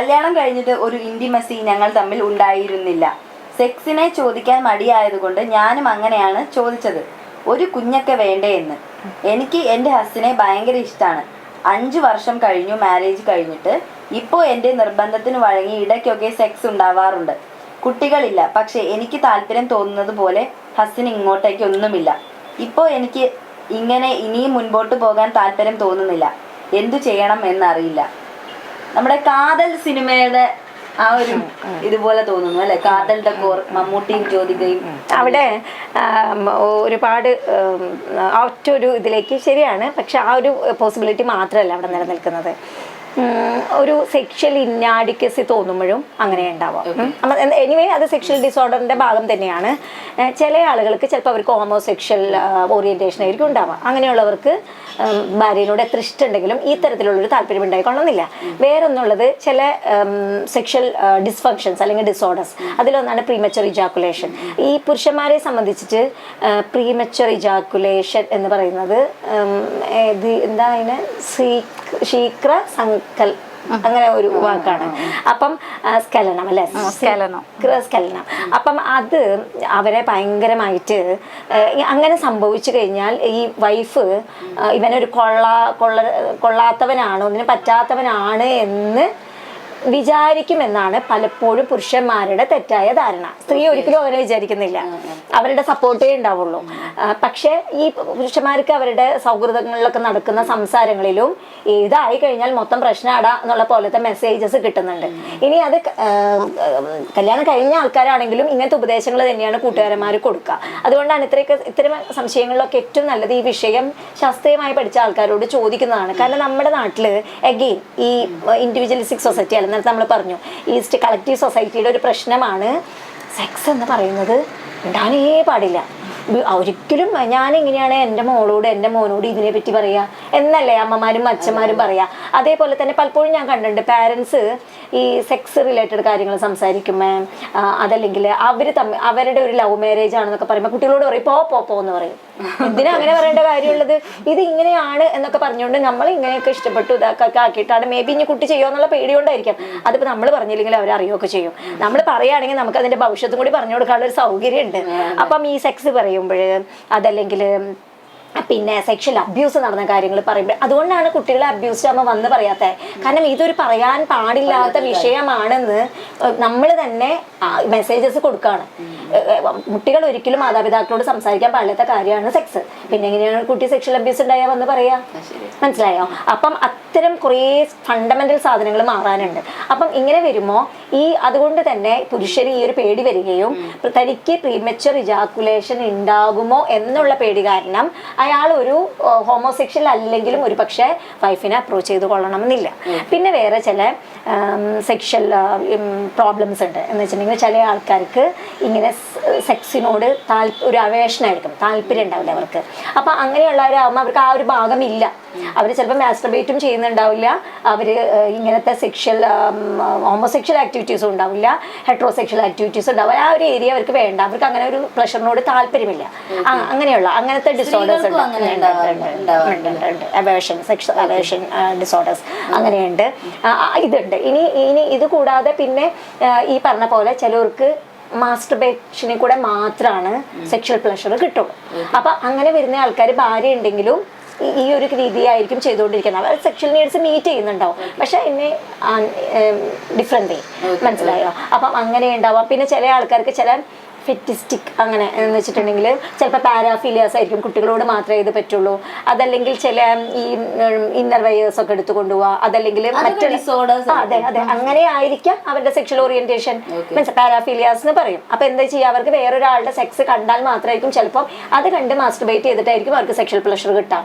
കല്യാണം കഴിഞ്ഞിട്ട് ഒരു ഇന്റിമസി ഞങ്ങൾ തമ്മിൽ ഉണ്ടായിരുന്നില്ല. സെക്സിനെ ചോദിക്കാൻ മടിയായതുകൊണ്ട് ഞാനും അങ്ങനെയാണ് ചോദിച്ചത്. ഒരു കുഞ്ഞൊക്കെ വേണ്ടേ എന്ന്. എനിക്ക് എന്റെ ഹസ്സിനെ ഭയങ്കര ഇഷ്ടമാണ് അഞ്ചു വർഷം കഴിഞ്ഞു മാരേജ് കഴിഞ്ഞിട്ട് ഇപ്പോൾ എന്റെ നിർബന്ധത്തിന് വഴങ്ങി ഇടയ്ക്കൊക്കെ സെക്സ് ഉണ്ടാവാറുണ്ട്. കുട്ടികളില്ല പക്ഷെ എനിക്ക് താല്പര്യം തോന്നുന്നത് പോലെ ഹസ്സിന് ഇങ്ങോട്ടേക്ക് ഒന്നുമില്ല. ഇപ്പോൾ എനിക്ക് ഇങ്ങനെ ഇനിയും മുൻപോട്ട് പോകാൻ താല്പര്യം തോന്നുന്നില്ല. എന്തു ചെയ്യണം എന്നറിയില്ല. നമ്മുടെ കാതൽ സിനിമയുടെ ആ ഒരു ഇതുപോലെ തോന്നുന്നു അല്ലെ? കാതൽ കോർ മമ്മൂട്ടിയും ജ്യോതികയും അവിടെ ആം, ഒരുപാട് ഒറ്റ ഒരു ഒറ്റൊരു ഇതിലേക്ക് ശരിയാണ്. പക്ഷെ ആ ഒരു പോസിബിലിറ്റി മാത്രമല്ല അവിടെ നിലനിൽക്കുന്നത്. ഒരു സെക്ഷൽ ഇന്നാഡിക്കസി തോന്നുമ്പോഴും അങ്ങനെ ഉണ്ടാവാം. എനിവേ അത് സെക്ഷൽ ഡിസോർഡറിന്റെ ഭാഗം തന്നെയാണ്. ചില ആളുകൾക്ക് ചിലപ്പോൾ അവർക്ക് ഹോമോസെക്ഷൽ ഓറിയന്റേഷൻ ആയിരിക്കും ഉണ്ടാവാം അങ്ങനെയുള്ളവർക്ക് ഭാര്യനോട് എത്ര ഇഷ്ടമുണ്ടെങ്കിലും ഈ തരത്തിലുള്ളൊരു താല്പര്യം ഉണ്ടായിക്കൊള്ളുന്നില്ല വേറൊന്നുള്ളത് ചില സെക്ഷൽ ഡിസ്ഫങ്ഷൻസ് അല്ലെങ്കിൽ ഡിസോർഡേഴ്സ് അതിലൊന്നാണ് പ്രീമച്ചർ ഇജാക്കുലേഷൻ ഈ പുരുഷന്മാരെ സംബന്ധിച്ചിട്ട് പ്രീമച്ചർ ഇജാക്കുലേഷൻ എന്ന് പറയുന്നത് എന്താ അതിന്? ശീ- ശീഘ്ര സങ്കൽ അങ്ങനെ ഒരു വാക്കാണ്. അപ്പം സ്കലനം അല്ലെ? സ്കലനം. സ്ഖലനം അപ്പം അത് അവരെ ഭയങ്കരമായിട്ട് അങ്ങനെ സംഭവിച്ചു കഴിഞ്ഞാൽ ഈ വൈഫ് ഇവനൊരു കൊള്ള കൊള്ള കൊള്ളാത്തവനാണോ ഇതിന് പറ്റാത്തവനാണ് എന്ന് വിചാരിക്കുമെന്നാണ് പലപ്പോഴും പുരുഷന്മാരുടെ തെറ്റായ ധാരണ. സ്ത്രീ ഒരിക്കലും അങ്ങനെ വിചാരിക്കുന്നില്ല. അവരുടെ സപ്പോർട്ടേ ഉണ്ടാവുള്ളൂ. പക്ഷെ ഈ പുരുഷന്മാർക്ക് അവരുടെ സൗഹൃദങ്ങളിലൊക്കെ നടക്കുന്ന സംസാരങ്ങളിലും ഇതായി കഴിഞ്ഞാൽ മൊത്തം പ്രശ്നമാടാ എന്നുള്ള പോലത്തെ മെസ്സേജസ് കിട്ടുന്നുണ്ട്. ഇനി അത് കല്യാണം കഴിഞ്ഞ ആൾക്കാരാണെങ്കിലും ഇങ്ങനത്തെ ഉപദേശങ്ങൾ തന്നെയാണ് കൂട്ടുകാരന്മാർ കൊടുക്കുക. അതുകൊണ്ടാണ് ഇത്രയൊക്കെ ഇത്തരം സംശയങ്ങളിലൊക്കെ ഏറ്റവും നല്ലത് ഈ വിഷയം ശാസ്ത്രീയമായി പഠിച്ച ആൾക്കാരോട് ചോദിക്കുന്നതാണ്. കാരണം നമ്മുടെ നാട്ടിൽ അഗെയിൻ ഈ ഇൻഡിവിജ്വലിസ്റ്റിക് സൊസൈറ്റി അല്ല നേരത്തെ നമ്മൾ പറഞ്ഞു ഈസ്റ്റ് കളക്റ്റീവ് സൊസൈറ്റിയുടെ ഒരു പ്രശ്നമാണ്. സെക്സ് എന്ന് പറയുന്നത് ഉണ്ടാനേ പാടില്ല. ഒരിക്കലും ഞാൻ എങ്ങനെയാണ് എന്റെ മോളോട് എന്റെ മോനോട് ഇതിനെപ്പറ്റി പറയുക എന്നല്ലേ അമ്മമാരും അച്ഛന്മാരും പറയുക അതേപോലെ തന്നെ പലപ്പോഴും ഞാൻ കണ്ടിട്ടുണ്ട് പാരൻസ് ഈ സെക്സ് റിലേറ്റഡ് കാര്യങ്ങൾ സംസാരിക്കുമ്പോൾ അതല്ലെങ്കിൽ അവർ തമ്മിൽ അവരുടെ ഒരു ലവ് മാരേജ് ആണെന്നൊക്കെ പറയുമ്പോൾ കുട്ടികളോട് പറയും പോ പോ പോ എന്ന് പറയും. എന്തിനാ അങ്ങനെ പറയേണ്ട കാര്യമുള്ളത്? ഇത് ഇങ്ങനെയാണ് എന്നൊക്കെ പറഞ്ഞുകൊണ്ട് നമ്മൾ ഇങ്ങനെയൊക്കെ ഇഷ്ടപ്പെട്ടു ഇതൊക്കെ ആക്കിയിട്ടാണ് മേ ബി ഇനി കുട്ടി ചെയ്യുമെന്നുള്ള എന്നുള്ള പേടിയോണ്ടായിരിക്കും അതിപ്പോൾ നമ്മൾ പറഞ്ഞില്ലെങ്കിൽ അവർ അറിയുകയൊക്കെ ചെയ്യും. നമ്മൾ പറയുകയാണെങ്കിൽ നമുക്ക് അതിന്റെ ഭവിഷ്യത്തും കൂടി പറഞ്ഞു കൊടുക്കാനുള്ള ഒരു സൗകര്യമുണ്ട്. അപ്പം ഈ സെക്സ് പറയുമ്പോൾ അതല്ലെങ്കിൽ പിന്നെ സെക്ഷൽ അബ്യൂസ് നടന്ന കാര്യങ്ങൾ പറയുമ്പോൾ അതുകൊണ്ടാണ് കുട്ടികളെ അബ്യൂസ് ആകുമ്പോൾ വന്ന് പറയാത്തത് കാരണം ഇതൊരു പറയാൻ പാടില്ലാത്ത വിഷയമാണെന്ന് നമ്മൾ തന്നെ മെസ്സേജസ് കൊടുക്കുകയാണ് കുട്ടികൾ ഒരിക്കലും മാതാപിതാക്കളോട് സംസാരിക്കാൻ പാടില്ലാത്ത കാര്യമാണ് സെക്സ് പിന്നെ എങ്ങനെയാണ് കുട്ടി സെക്ഷൽ അബ്യൂസ് ഉണ്ടായാൽ വന്ന് പറയാ? മനസ്സിലായോ? അപ്പം അത്തരം കുറേ ഫണ്ടമെന്റൽ സാധനങ്ങൾ മാറാനുണ്ട്. അപ്പം ഇങ്ങനെ വരുമ്പോൾ ഈ അതുകൊണ്ട് തന്നെ പുരുഷന് ഈ ഒരു പേടി വരികയും തനിക്ക് പ്രീമച്ചർ ഇജാക്കുലേഷൻ ഉണ്ടാകുമോ എന്നുള്ള പേടി കാരണം അയാൾ ഒരു ഹോമോസെക്ഷൽ അല്ലെങ്കിലും ഒരു പക്ഷേ വൈഫിനെ അപ്രോച്ച് ചെയ്ത് കൊള്ളണമെന്നില്ല. പിന്നെ വേറെ ചില സെക്ഷൽ പ്രോബ്ലംസ് ഉണ്ട്. എന്ന് വെച്ചിട്ടുണ്ടെങ്കിൽ ചില ആൾക്കാർക്ക് ഇങ്ങനെ സെക്സിനോട് താല്പ ഒരു അവേഷനായിരിക്കും താല്പര്യം ഉണ്ടാവില്ല അവർക്ക്. അപ്പം അങ്ങനെയുള്ളവരാകുമ്പോൾ അവർക്ക് ആ ഒരു ഭാഗമില്ല. അവർ ചിലപ്പോൾ മാസ്റ്റർബേറ്റും ചെയ്യുന്നുണ്ടാവില്ല. അവർ ഇങ്ങനത്തെ സെക്ഷൽ ഹോമോസെക്ഷൽ ആക്ടിവിറ്റീസും ഉണ്ടാവില്ല. ഹെട്രോസെക്ഷൽ ആക്ടിവിറ്റീസും ഉണ്ടാവില്ല. ആ ഒരു ഏരിയ അവർക്ക് വേണ്ട. അവർക്ക് അങ്ങനെ ഒരു പ്ലഷറിനോട് താല്പര്യമില്ല. അങ്ങനെയുള്ള അങ്ങനത്തെ ഡിസോർഡേഴ്സ് ഉണ്ടാവാറുണ്ട്. അവേഷൻ സെക്ഷൽ അവേഷൻ ഡിസോർഡേഴ്സ് അങ്ങനെയുണ്ട്. ഇതുണ്ട്. ഇനി ഇനി ഇത് കൂടാതെ പിന്നെ ഈ പറഞ്ഞ പോലെ ചിലർക്ക് മാസ്റ്റർബേഷനിൽ കൂടെ മാത്രമാണ് സെക്ഷൽ പ്ലഷർ കിട്ടുള്ളൂ. അപ്പൊ അങ്ങനെ വരുന്ന ആൾക്കാർ ഭാര്യ ഉണ്ടെങ്കിലും ഈ- ഒരു ഒരു രീതിയായിരിക്കും ചെയ്തുകൊണ്ടിരിക്കുന്നത്. അവർ സെക്ഷൽ നീഡ്സ് മീറ്റ് ചെയ്യുന്നുണ്ടാവും. പക്ഷെ എന്നെ ഡിഫറെന്റ് മനസ്സിലായോ? അപ്പം അങ്ങനെ ഉണ്ടാവാം. പിന്നെ ചില ആൾക്കാർക്ക് ചില ഫെറ്റിസ്റ്റിക് അങ്ങനെ എന്ന് വെച്ചിട്ടുണ്ടെങ്കിൽ ചിലപ്പോൾ പാരാഫീലിയാസ് ആയിരിക്കും കുട്ടികളോട് മാത്രമേ ഇത് പറ്റുള്ളൂ. അതല്ലെങ്കിൽ ചില ഈ ഇന്നർ വയേഴ്സ് ഒക്കെ എടുത്തു കൊണ്ടുപോവുക. അതല്ലെങ്കിൽ അതെ അതെ. അങ്ങനെ ആയിരിക്കാം അവരുടെ സെക്ഷൽ ഓറിയന്റേഷൻ മീൻസ് പാരാഫീലിയാസ് എന്ന് പറയും. അപ്പൊ എന്താ ചെയ്യുക? അവർക്ക് വേറൊരാളുടെ സെക്സ് കണ്ടാൽ മാത്രമായിരിക്കും ചിലപ്പോൾ അത് കണ്ട് മാസ്റ്റർബേറ്റ് ചെയ്തിട്ടായിരിക്കും അവർക്ക് സെക്ഷൽ പ്ലഷർ കിട്ടുക.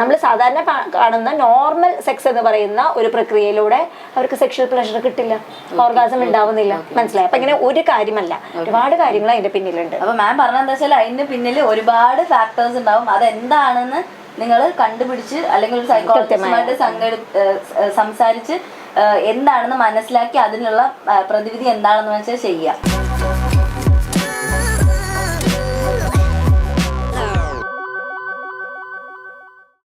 നമ്മൾ സാധാരണ കാണുന്ന നോർമൽ സെക്സ് എന്ന് പറയുന്ന ഒരു പ്രക്രിയയിലൂടെ അവർക്ക് സെക്ഷൽ പ്ലഷർ കിട്ടില്ല. ഓർഗാസം ഉണ്ടാവുന്നില്ല. മനസ്സിലായി? അപ്പൊ ഇങ്ങനെ ഒരു കാര്യമല്ല. ഒരുപാട് കാര്യങ്ങൾ അതിന്റെ പിന്നിലുണ്ട്. അപ്പൊ മാം പറഞ്ഞെന്താ വെച്ചാൽ അതിന്റെ പിന്നിൽ ഒരുപാട് ഫാക്ടേഴ്സ് ഉണ്ടാവും. അതെന്താണെന്ന് നിങ്ങൾ കണ്ടുപിടിച്ച് അല്ലെങ്കിൽ ഒരു സൈക്കോളജിസ്റ്റുമായിട്ട് സംഘടി സംസാരിച്ച് എന്താണെന്ന് മനസ്സിലാക്കി അതിനുള്ള പ്രതിവിധി എന്താണെന്ന് വെച്ചാൽ ചെയ്യുക